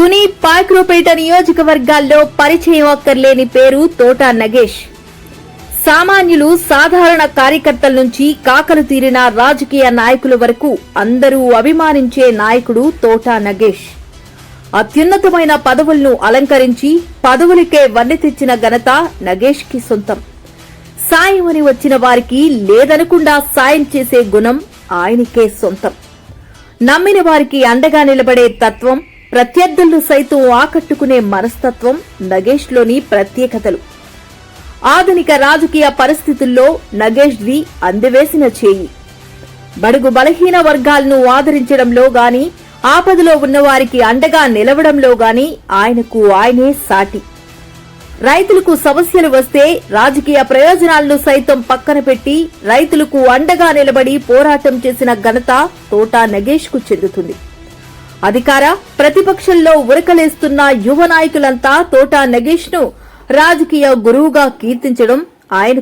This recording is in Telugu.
తుని పాయక్రోపేట నియోజకవర్గాల్లో పరిచయం అక్కర్లేని పేరు తోట నగేష్. సామాన్యులు సాధారణ కార్యకర్తల నుంచి కాకలు తీరిన రాజకీయ నాయకుల వరకు అందరూ అభిమానించే నాయకుడు తోటా నగేష్. అత్యున్నతమైన పదవులను అలంకరించి పదవులకే వన్నె తెచ్చిన ఘనత నగేష్కి సొంతం. సాయం అని వచ్చిన వారికి లేదనకుండా సాయం చేసే గుణం ఆయనకే సొంతం. నమ్మిన వారికి అండగా నిలబడే తత్వం ప్రత్యర్థులను సైతం ఆకట్టుకునే మనస్తత్వం నగేష్లోని ప్రత్యేకతలు. ఆధునిక రాజకీయ పరిస్థితుల్లో నగేష్ది అందవేసిన చేయి. బడుగు బలహీన వర్గాలను ఆదరించడంలో గాని ఆపదలో ఉన్నవారికి అండగా నిలవడంలో గాని ఆయనకు ఆయనే సాటి. రైతులకు సమస్యలు వస్తే రాజకీయ ప్రయోజనాలను సైతం పక్కన పెట్టి రైతులకు అండగా నిలబడి పోరాటం చేసిన ఘనత తోటా నగేష్కు చెందుతుంది. అధికార ప్రతిపక్షంలో ఉరకలేస్తున్న యువ నాయకులంతా తోటా నగేష్ను రాజకీయ గురువుగా కీర్తించడం ఆయన